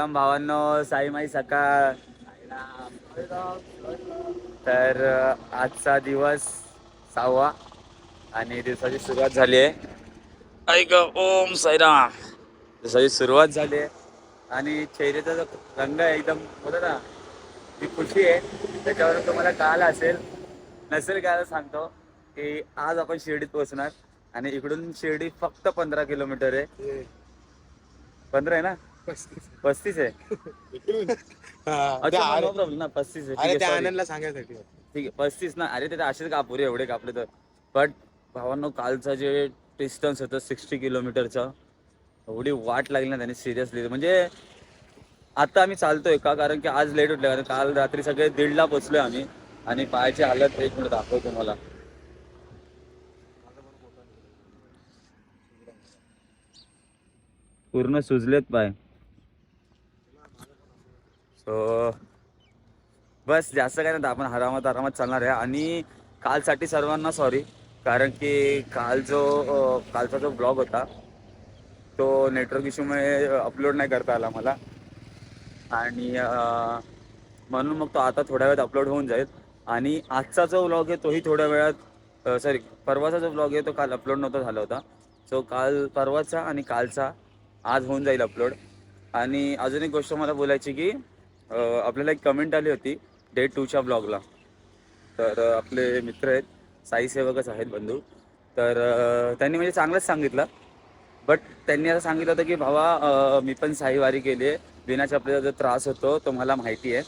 साईराम भावांनो साईमाई सकाळ तर आजचा दिवस सहावा आणि दिवसाची सुरुवात झाली आहे. ऐक ओम साईराम. दिवसाची सुरुवात झाली आहे. आणि चेहऱ्याचा जो रंग आहे एकदम बोलतो ना ती खुशी आहे. त्याच्यावरून तुम्हाला काल असेल नसेल काय सांगतो की आज आपण शिर्डीत पोहोचणार. आणि इकडून शिर्डी फक्त पंधरा किलोमीटर आहे. पंधरा आहे ना? पस्तीस. आहे? अच्छा नो प्रॉब्लेम ना पस्तीस आहे अरे ठीक त्या आहे, sorry. आनंदला सांगायसाठी ठीक आहे पस्तीस ना अरे ते असेच कापूर एवढे कापले तर. बट भावांनो कालचं जे डिस्टन्स होतं सिक्स्टी किलोमीटरचं एवढी वाट लागली ना त्याने सिरियसली म्हणजे आता आम्ही चालतोय का? कारण की आज लेट उठले कारण काल रात्री सगळे दीडला पोचलोय आम्ही. आणि पायाची हालत एक मिनिट दाखवतो तुम्हाला. पूर्ण सुजलेत पाय. सो बस जास्त काय नाही आपण आरामात आरामात चालणार आहे. आणि कालसाठी सर्वांना सॉरी कारण की काल जो कालचा जो ब्लॉग होता तो नेटवर्क इश्यूमुळे अपलोड नाही करता आला मला. आणि म्हणून मग तो आता थोड्या वेळात अपलोड होऊन जाईल. आणि आजचा जो ब्लॉग आहे तोही थोड्या वेळात सॉरी परवाचा जो ब्लॉग आहे तो काल अपलोड नव्हता झाला होता. सो काल परवाचा आणि कालचा आज होऊन जाईल अपलोड आणि अजून एक गोष्ट मला बोलायची की आपल्याला एक कमेंट आली होती डे टूच्या ब्लॉगला तर आपले मित्र आहेत साई सेवकच आहेत बंधू. तर त्यांनी म्हणजे चांगलंच सांगितलं. बट त्यांनी असं सांगितलं होतं की भावा मी पण साईवारी केली आहे. बिना चपलेचा जो त्रास होतो तो मला माहिती आहे.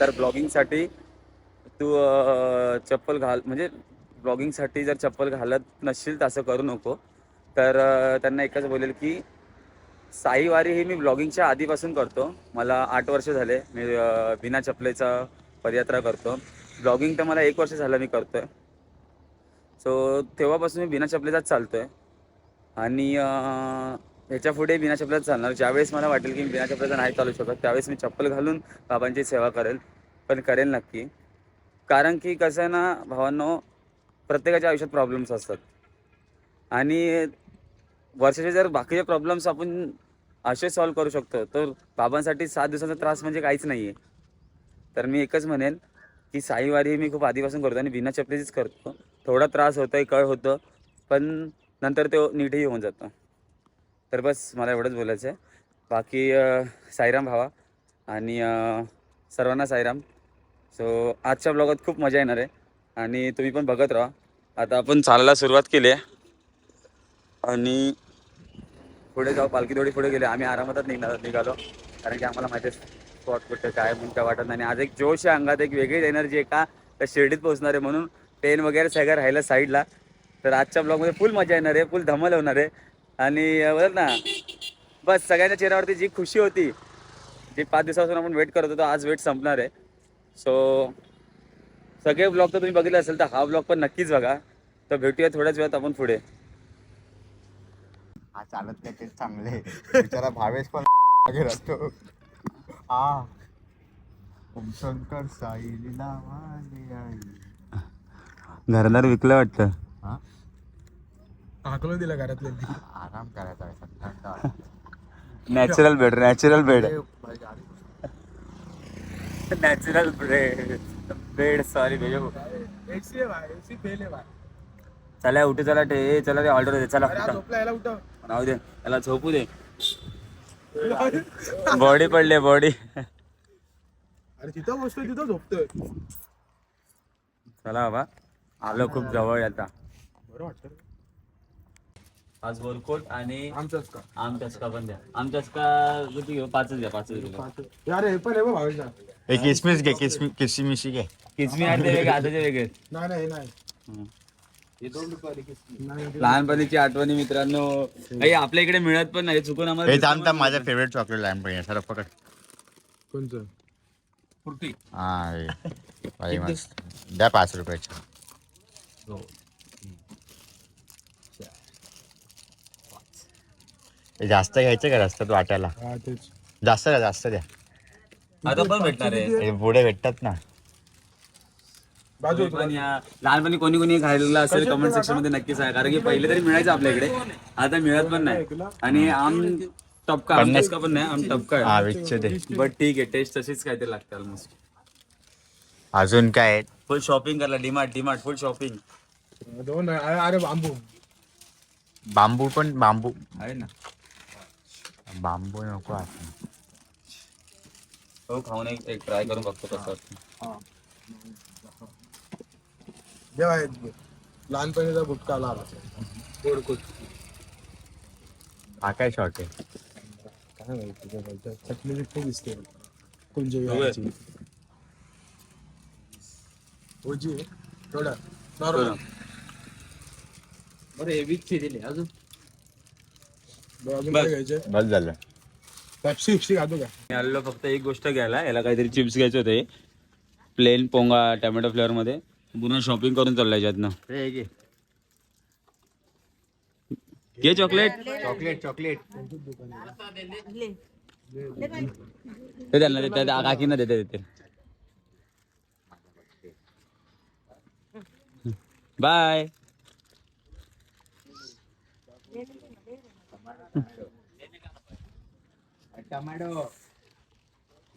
तर ब्लॉगिंगसाठी तू चप्पल घाल म्हणजे ब्लॉगिंगसाठी जर चप्पल घालत नसशील तर असं करू नको. तर त्यांना एकच बोलेल की साईवारी ही मी ब्लॉगिंगच्या आधीपासून करतो. मला आठ वर्ष झाले. मी बिना चपलेचा पदयात्रा करतो. ब्लॉगिंग तर मला एक वर्ष झालं मी करतोय. सो तेव्हापासून मी बिना चपलेचाच चालतोय. आणि ह्याच्या पुढे बिना चपलेचा चालणार. ज्यावेळेस मला वाटेल की मी बिना चपलेचा नाही चालू शकत त्यावेळेस मी चप्पल घालून बाबांची सेवा करेल. पण करेल नक्की. कारण की कसं आहे ना भावांनो प्रत्येकाच्या आयुष्यात प्रॉब्लेम्स असतात. आणि वर्षाचे जर बाकीचे प्रॉब्लेम्स आपण असे सॉल्व करू शकतो. तर बाबांसाठी सात दिवसाचा त्रास म्हणजे काहीच नाही आहे तर मी एकच म्हणेन की साईवारी मी खूप आधीपासून करतो आणि बिना चपलीचीच करतो. थोडा त्रास होतोय कळ होतं पण नंतर तो नीटही होऊन जातो. तर बस मला एवढंच बोलायचं आहे बाकी साईराम भावा आणि सर्वांना साईराम. सो आजच्या ब्लॉगात खूप मजा येणार आहे. आणि तुम्ही पण बघत राहा. आता आपण चालायला सुरुवात केली आहे. आणि पुढे जाऊ पालखी थोडी पुढे गेले. आम्ही आरामातच निघणार निघालो. कारण की आम्हाला माहिती स्पॉट कुठं काय म्हणून काय वाटत नाही. आज एक जोश आहे अंगात एक वेगळीच एनर्जी आहे का तर शिर्डीत पोहोचणार आहे म्हणून पेन वगैरे सगळं राहिलं साईडला तर आजच्या ब्लॉगमध्ये फुल मजा येणार आहे फुल धमाल होणार आहे. आणि बरं ना बस सगळ्यांच्या चेहऱ्यावरती जी खुशी होती जी पाच दिवसापासून आपण वेट करत होतो आज वेट संपणार आहे. सो सगळे ब्लॉग तर तुम्ही बघितले असेल तर हा ब्लॉग पण नक्कीच बघा. तर भेटूया थोड्याच वेळात आपण पुढे. हा चालत नाही तेच चांगले. बिचारा भावेश पण मागे राहतो. हा. ओम शंकर साई लीला वाली आई. घरदार विकलं वाटतं? हा? हाकलून दिलं घरातले. आराम करायचा आहे. नॅचरल बेड नॅचरल बेड भाई, गाडी. नॅचरल बेड बेड सॉरी भेजो. एसी आहे भाई एसी फेल आहे भाई. चला उठे चला ते चला ते ऑर्डर दे चला अरे हा झोपला याला उठव. राहू दे त्याला झोपू दे. बॉडी पडली बॉडी. अरे तिथं बसतोय तिथं झोपतोय. चला बाबा आलो खूप जवळ आता. बरं वाटतं आज बोरकोट आणि आमचंच का आम चस्का पण द्या. आम चस्का किती घेऊ? पाचच द्या पाचच हे पण आहे एक किसमिस घे किसमी किसमिशी घे. किचमी आहे ते वेगळे आताचे वेगळे. नाही नाही हे नाही. हम्म. लहानपणीची आठवणी मित्रांनो. काही आपल्या इकडे मिळत पण नाही. चुकून आम्हाला हे दिसतं थांब पण थांब माझं फेवरेट चॉकलेट लॅम्प आहे सर पकड. कोणचं कुर्ती. हा हे. भाई मस्त. द्या पाच रुपयाचे हे. जास्त घ्यायचं का? रस्त्यात वाट्याला? हा तेच. जास्त द्या जास्त द्या. आता पण भेटणार आहे. हे पुढे भेटतात ना. बाजू तुम्ही पण या लहानपणी कोणी कोणी खायला असेल कमेंट सेक्शनमध्ये नक्की सांगा कारण की पहिले तरी मिळायचं आपल्या इकडे आता मिळत पण नाही. आणि आम टपका पण नाही आम टपका हा आहे बट ठीक आहे टेस्ट तशीच काय ते लागते ऑलमोस्ट अजून काय आहे? फुल शॉपिंग करला डिमार्ट डिमार्ट फुल शॉपिंग दोन आहे. अरे बांबू. बांबू पण बांबू. आहे ना. बांबू नको आपण हो खाऊन एक एक ट्राय करून बघतो कसं जेव्हा लहानपणीचा गोड कुट हा काय शॉर्ट आहे? काय माहिती काय बोलतात. चटणी बिटणी दिसते. कोणची होय. वेळची ओजी आहे? थोडं नॉर्मल. बरं. हेवीची दिली अजून? अजून बस. काय घ्यायचे बस झालं. पेप्सी खातो का? मी आलेलो फक्त एक गोष्ट घ्यायला याला काहीतरी चिप्स घ्यायचे होते. प्लेन पोंगा टोमॅटो फ्लेवर मध्ये पुन्हा शॉपिंग करून चाललाय याच्यातनं घे. चॉकलेट चॉकलेट चॉकलेट ते त्यांना देते काकींना देते देते बाय.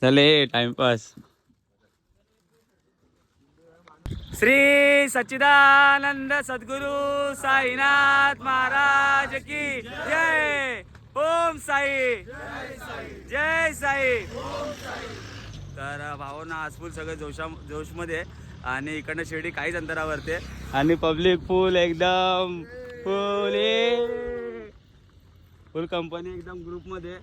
चले टाइमपास श्री सच्चिदानंद सद्गुरु साईनाथ महाराज की जय. ओम साई. जय साई. तर भावना आसफुल सगळे जोशा जोशमध्ये. आणि इकडनं शिर्डी काहीच अंतरावरते आणि पब्लिक फुल एकदम फुल फुल कंपनी एकदम ग्रुपमध्ये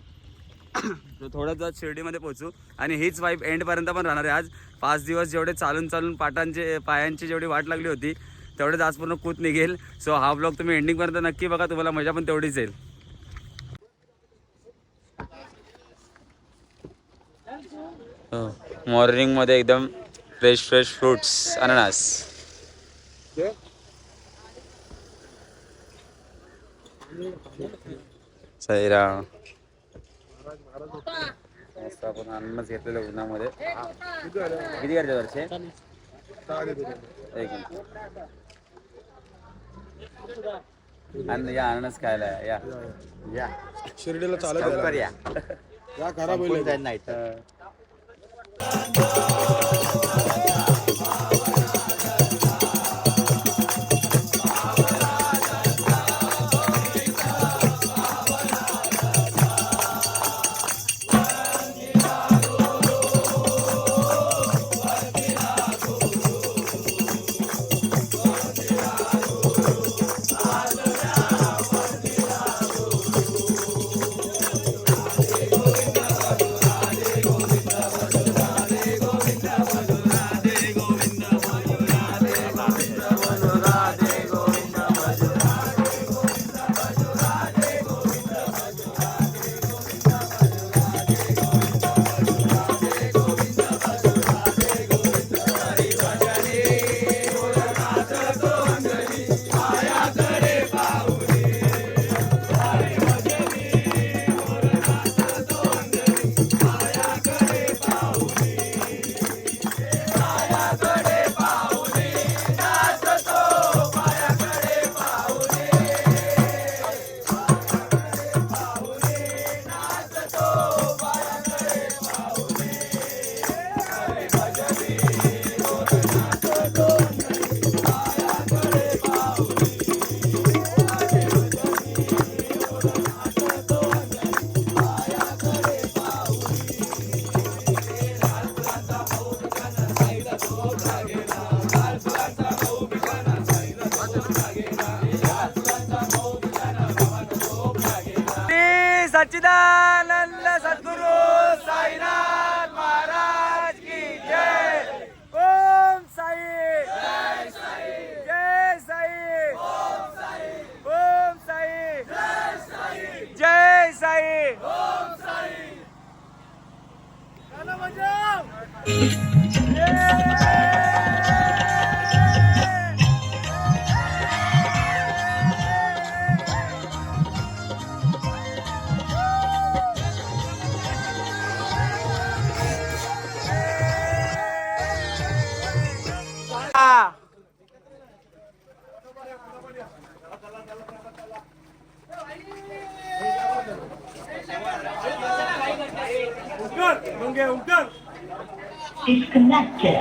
थोड्याच थोडं जात शिर्डीमध्ये पोहोचू. आणि हीच वाईफ एंडपर्यंत पण राहणार आहे. आज पाच दिवस जेवढे चालून चालून पाटांचे पायांची जेवढी वाट लागली होती तेवढेच आज पूर्ण कूत निघेल. सो हा ब्लॉग तुम्ही एंडिंगपर्यंत नक्की बघा. तुम्हाला मजा पण तेवढीच येईल. हो. मॉर्निंगमध्ये एकदम फ्रेश फ्रेश फ्रुट्स अननस सैरा मस्त आपण अननस घेतलेलं उन्हामध्ये. किती एक मिनिट. अन्न या अननस खायला या. या. शिर्डीला चालत लवकर. या. या खराब होईल नाही सच्चिदानंद सद्गुरु साईनाथ महाराज की जय. ओम साई. जय साई. जय साई. ओम साई. ओम साई. जय साई जय. साई ओम साई disconnected.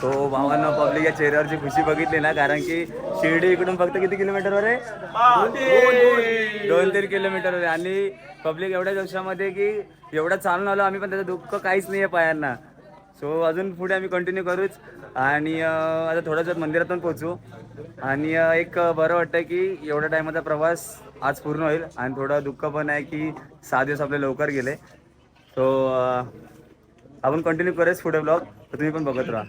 सो भावांना पब्लिक या चेहऱ्यावरची खुशी बघितली ना कारण की शिर्डी इकडून फक्त किती किलोमीटरवर आहे? दोन तीन किलोमीटरवर आहे. आणि पब्लिक एवढ्या दिवसामध्ये की एवढं चालून आलो आम्ही पण त्याचं दुःख काहीच नाही आहे पायांना. सो अजून पुढे आम्ही कंटिन्यू करूच. आणि आता थोड्याच मंदिरात पण पोहोचू. आणि एक बरं वाटतं की एवढ्या टायमाचा प्रवास आज पूर्ण होईल आणि थोडं दुःख पण आहे की सहा दिवस आपले लवकर गेले. सो आपण कंटिन्यू करेच पुढे ब्लॉग तर तुम्ही पण बघत राहा.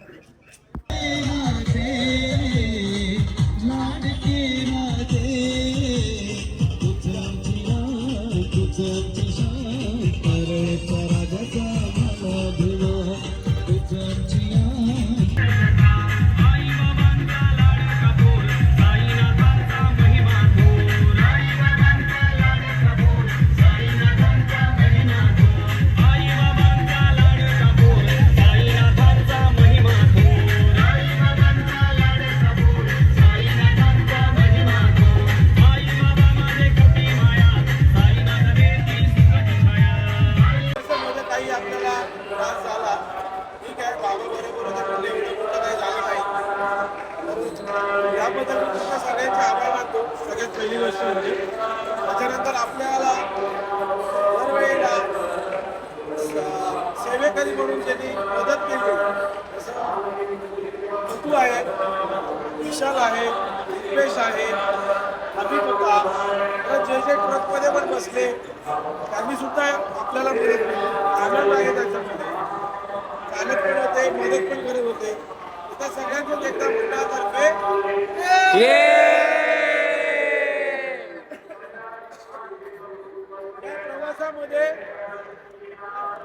याबद्दल मी तुमच्या सगळ्यांचे आभार मानतो सगळ्यात पहिली गोष्ट म्हणजे. त्याच्यानंतर आपल्याला दरवेळेला सेवेकरी म्हणून त्यांनी मदत केली जसं ऋतू आहे विशाल आहे रुपेश आहे अभित होता परत जे जे ट्रकमध्ये पण बसले त्यांनी सुद्धा आपल्याला मदत केली. आनंद आहे त्याच्यामध्ये. चालत पण होते मदत पण करत होते. त्या सगळ्यांच्याच एकदा मंडळातर्फे. प्रवासामध्ये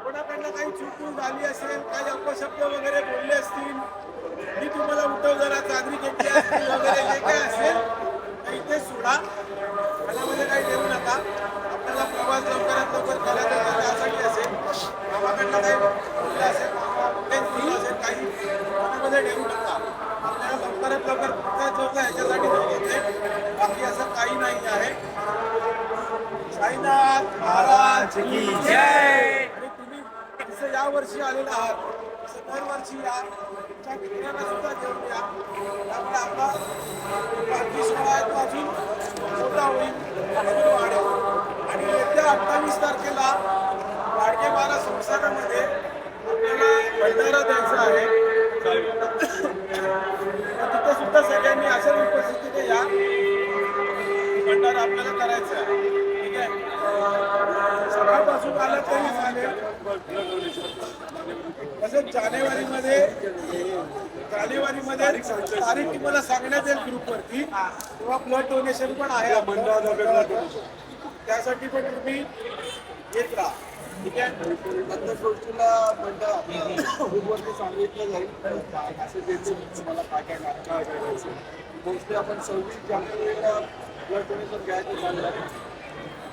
कोणाकडनं काही चूक झाली असेल काही अपशब्द वगैरे बोलले असतील मी तुम्हाला उठव जरा चादरी घेतली असतील वगैरे जे काय असेल तर इथे सोडा. मनामध्ये काही ठेवू नका. आपल्याला प्रवास लवकरात लवकर करायचा त्यासाठी असेल. गावाकडनं काही बोललं असेल बोललं असेल मनामध्ये ठेवू नका. आपल्याला लवकरात लवकर पोहोचायचं होतं ह्याच्यासाठी बाकी असं काही नाही आहे. साईनाथ महाराज की जय. आणि तुम्ही जसं या वर्षी आलेला आहात तसं दरवर्षी या. तुमच्या सुद्धा घेऊन या. त्यामुळे आपला पालखी सोहळा आहे तो अजून मोठा होईल अजून वाढेल. आणि येत्या अठ्ठावीस तारखेला वाडगे बारा संस्थानामध्ये भंडारा द्यायचा आहे. तिथे सुद्धा सगळ्यांनी अशाच उपस्थितीने या भंडारा आपल्याला करायचा आहे. ठीक आहे? सकाळपासून आलं तरी चालेल तसेच जानेवारीमध्ये जानेवारीमध्ये तारीख तुम्हाला सांगण्यात येईल ग्रुपवरती. तेव्हा ब्लड डोनेशन पण आहे. त्यासाठी पण तुम्ही येत राहा. ठीक आहे प्रत्येक गोष्टीला मंडळ ग्रुपवरती सांगितलं जाईल. असं देते तुम्हाला काय काय काय काय करायचं मोस्टली आपण सव्वीस जानेवारीला ब्लड डोनेशन घ्यायचं चाललं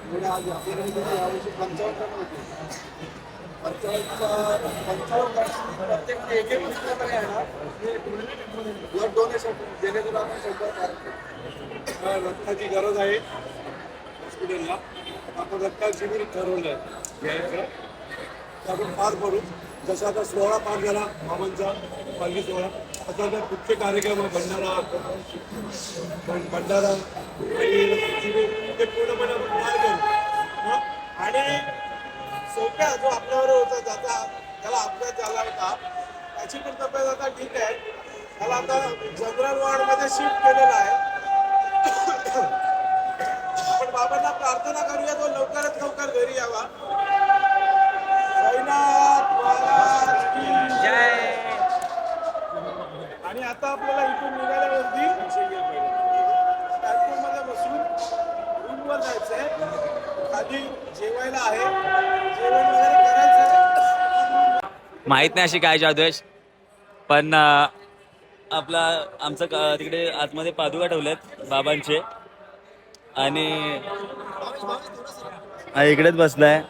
म्हणजे आज आपल्याकडे यावर्षी पंचावन्न जण होते. पंचावन्न पंचावन्न जण एक एक पुस्तकाकडे येणार. ब्लड डोनेशन जेणेकरून आपण शंभर रक्ताची गरज आहे. हॉस्पिटलला. आपण रक्ता शिबिर ठरवलं आहे घ्यायचं. तर आपण पार पडू. जसं आता सोहळा पार झाला बाबांचा पालखी सोहळा. आता मुख्य कार्यक्रम भंडारा. पण भंडारा ते पूर्णपणे आपण पार करू. आणि सोप्या जो आपल्यावर होता ज्याचा त्याला अपघात झाला होता त्याची पण तब्येत आता ठीक आहे. त्याला आता जनरल वॉर्डमध्ये शिफ्ट केलेला आहे. बाबांना प्रार्थना करूया तो लवकरात लवकर घरी यावा. आणि आता आपल्याला इथून निघाल्यावरती मध्ये बसून रूमवर जायचंय. खाली जेवायला आहे. जेवण वगैरे करायचं माहीत नाही अशी काय जादू पण आपला आमचं तिकडे आतमध्ये पादुका ठेवल्यात बाबांचे. आणि इकडेच बसलाय.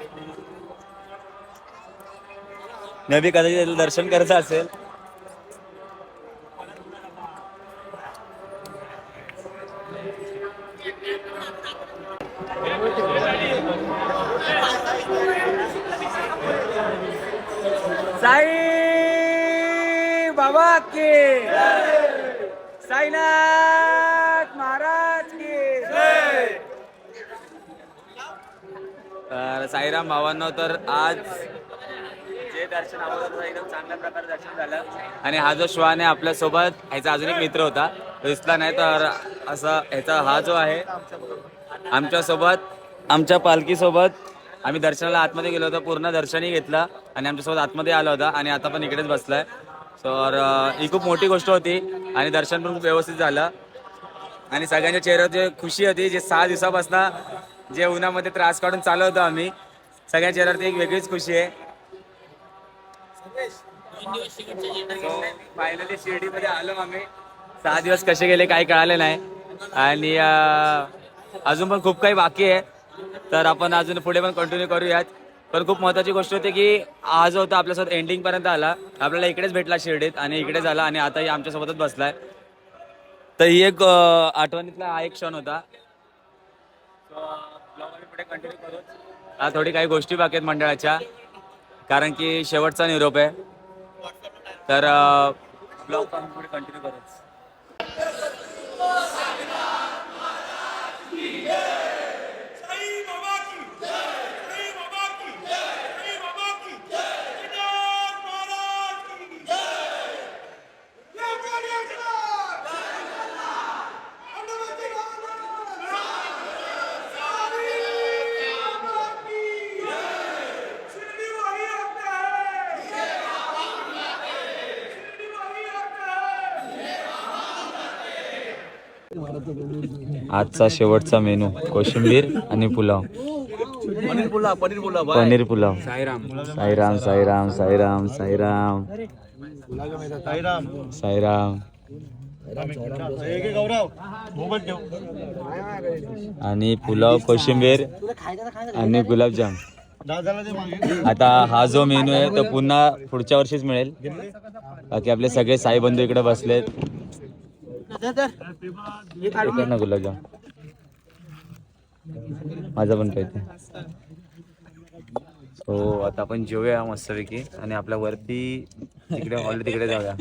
नवी कदाचित दर्शन करायचं असेल. साई बाबा के साईना साईराम भावांनो तर आज जे दर्शन एकदम चांगल्या प्रकारे दर्शन झालं. आणि हा जो श्वान आहे आपल्यासोबत ह्याचा अजून एक मित्र होता. दिसला नाही तर असा ह्याचा हा जो आहे आमच्यासोबत आमच्या पालखीसोबत आम्ही दर्शनाला आतमध्ये गेलो होतो पूर्ण दर्शनही घेतलं आणि आमच्यासोबत आतमध्ये आला होता आणि आता पण इकडेच बसलाय. तर ही खूप मोठी गोष्ट होती आणि दर्शन पण खूप व्यवस्थित झालं. आणि सगळ्यांच्या चेहऱ्यावर जे खुशी होती जे सहा दिवसापासून जे उन्हामध्ये त्रास काढून चालवतो होतो आम्ही. सगळ्या चेहऱ्यावरती एक वेगळीच खुशी आहे. फायनली शिर्डीमध्ये आलो आम्ही. सहा दिवस कसे गेले काही कळाले नाही. आणि अजून पण खूप काही बाकी आहे. तर आपण अजून पुढे पण कंटिन्यू करूयात. पण खूप महत्वाची गोष्ट होती की हा जो होता आपल्यासोबत एंडिंग पर्यंत आला आपल्याला इकडेच भेटला शिर्डीत आणि इकडे झाला आणि आताही आमच्यासोबतच बसलाय. तर ही एक आठवणीतला हा एक क्षण होता. ब्लॉग हा थोडी काही गोष्टी बाकी आहेत मंडळाच्या. कारण की शेवटचा निरोप आहे. तर ब्लॉग कंटिन्यू करत आजचा शेवटचा मेनू कोशिंबीर आणि पुलाव. पनीर पुलाव. पनीर पुलाव पनीर पुलाव साईराम साईराम साईराम साईराम. साईराम. साईराम आणि पुलाव कोशिंबीर आणि गुलाबजाम. आता हा जो मेनू आहे तो पुन्हा पुढच्या वर्षीच मिळेल. बाकी आपले सगळे साई बंधू इकडे बसलेत. इकडे ना गुलाबजाम माझा पण पाहिजे सो हो, आता आपण जेवूया मस्तपैकी. आणि आपल्या वरती तिकडे हॉल तिकडे जाऊया.